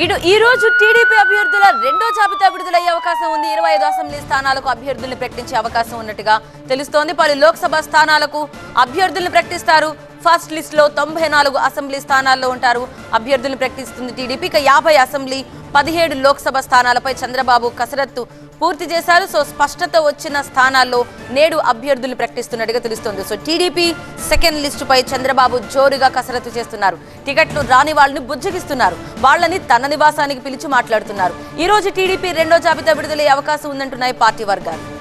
ఇటు ఈ రోజు టీడీపీ అభ్యర్థుల రెండో జాబితా విడుదలయ్యే అవకాశం ఉంది. ఇరవై ఐదు అసెంబ్లీ స్థానాలకు అభ్యర్థుల్ని ప్రకటించే అవకాశం ఉన్నట్టుగా తెలుస్తోంది. పలు లోక్సభ స్థానాలకు అభ్యర్థుల్ని ప్రకటిస్తారు. ఫస్ట్ లిస్ట్లో తొంభై నాలుగు అసెంబ్లీ స్థానాల్లో ఉంటారు. అభ్యర్థులు ప్రకటిస్తుంది టీడీపీ. ఇక యాభై అసెంబ్లీ పదిహేడు లోక్సభ స్థానాలపై చంద్రబాబు కసరత్తు పూర్తి చేశారు. సో స్పష్టత వచ్చిన స్థానాల్లో నేడు అభ్యర్థులు ప్రకటిస్తున్నట్టుగా తెలుస్తోంది. సో టీడీపీ సెకండ్ లిస్టుపై చంద్రబాబు జోరుగా కసరత్తు చేస్తున్నారు. టికెట్లు రాని వాళ్ళని బుజ్జగిస్తున్నారు. వాళ్ళని తన నివాసానికి పిలిచి మాట్లాడుతున్నారు. ఈ రోజు టీడీపీ రెండో జాబితా విడుదలయ్యే అవకాశం ఉందంటున్నాయి పార్టీ వర్గాలు.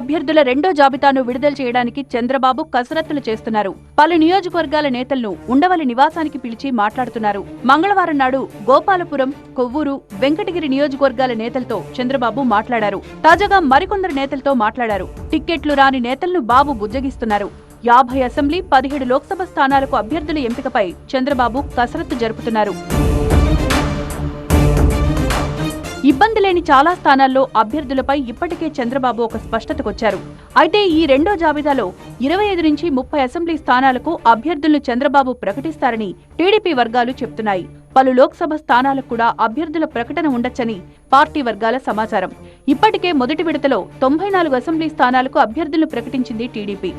అభ్యర్థుల రెండో జాబితాను విడుదల చేయడానికి చంద్రబాబు కసరత్తులు చేస్తున్నారు. పలు నియోజకవర్గాల నేతలను ఉండవల్లి నివాసానికి పిలిచి మాట్లాడుతున్నారు. మంగళవారం నాడు గోపాలపురం కొవ్వూరు వెంకటగిరి నియోజకవర్గాల నేతలతో చంద్రబాబు మాట్లాడారు. తాజాగా మరికొందరు నేతలతో మాట్లాడారు. టిక్కెట్లు రాని నేతలను బాబు బుజ్జగిస్తున్నారు. యాభై అసెంబ్లీ పదిహేడు లోక్సభ స్థానాలకు అభ్యర్థుల ఎంపికపై చంద్రబాబు కసరత్తు జరుపుతున్నారు. ఇబ్బంది లేని చాలా స్థానాల్లో అభ్యర్థులపై ఇప్పటికే చంద్రబాబు ఒక స్పష్టతకొచ్చారు. అయితే ఈ రెండో జాబితాలో ఇరవై ఐదు నుంచి ముప్పై అసెంబ్లీ స్థానాలకు అభ్యర్థులను చంద్రబాబు ప్రకటిస్తారని టీడీపీ వర్గాలు చెప్తున్నాయి. పలు లోక్సభ స్థానాలకు కూడా అభ్యర్థుల ప్రకటన ఉండొచ్చని పార్టీ వర్గాల సమాచారం. ఇప్పటికే మొదటి విడతలో తొంభై నాలుగు అసెంబ్లీ స్థానాలకు అభ్యర్థులను ప్రకటించింది టీడీపీ.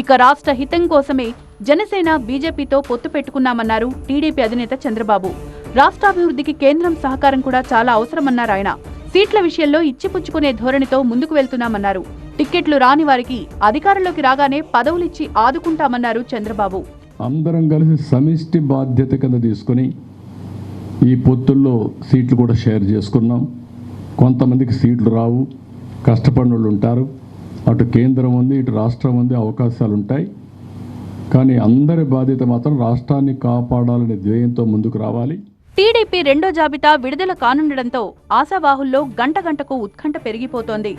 ఇక రాష్ట్ర హితం కోసమే జనసేన బీజేపీతో పొత్తు పెట్టుకున్నామన్నారు టీడీపీ అధినేత చంద్రబాబు. రాష్ట్రాభివృద్ధికి కేంద్రం సహకారం కూడా చాలా అవసరమన్నారు ఆయన. సీట్ల విషయంలో ఇచ్చిపుచ్చుకునే ధోరణితో ముందుకు వెళ్తున్నామన్నారు. టిక్కెట్లు రాని వారికి అధికారంలోకి రాగానే పదవులిచ్చి ఆదుకుంటామన్నారు చంద్రబాబు. అందరం కలిసి సమిష్టి బాధ్యత కింద తీసుకొని ఈ పొత్తుల్లో సీట్లు కూడా షేర్ చేసుకున్నాం. కొంతమందికి సీట్లు రావు. కష్టపడిన వాళ్ళు ఉంటారు. అటు కేంద్రం ఉంది ఇటు రాష్ట్రం ఉంది అవకాశాలు ఉంటాయి. కానీ అందరి బాధ్యత మాత్రం రాష్ట్రాన్ని కాపాడాలనే ధ్యేయంతో ముందుకు రావాలి. టీడీపీ రెండో జాబితా విడుదల కానుండడంతో ఆశావాహుల్లో గంట గంటకు ఉత్కంఠ పెరిగిపోతోంది.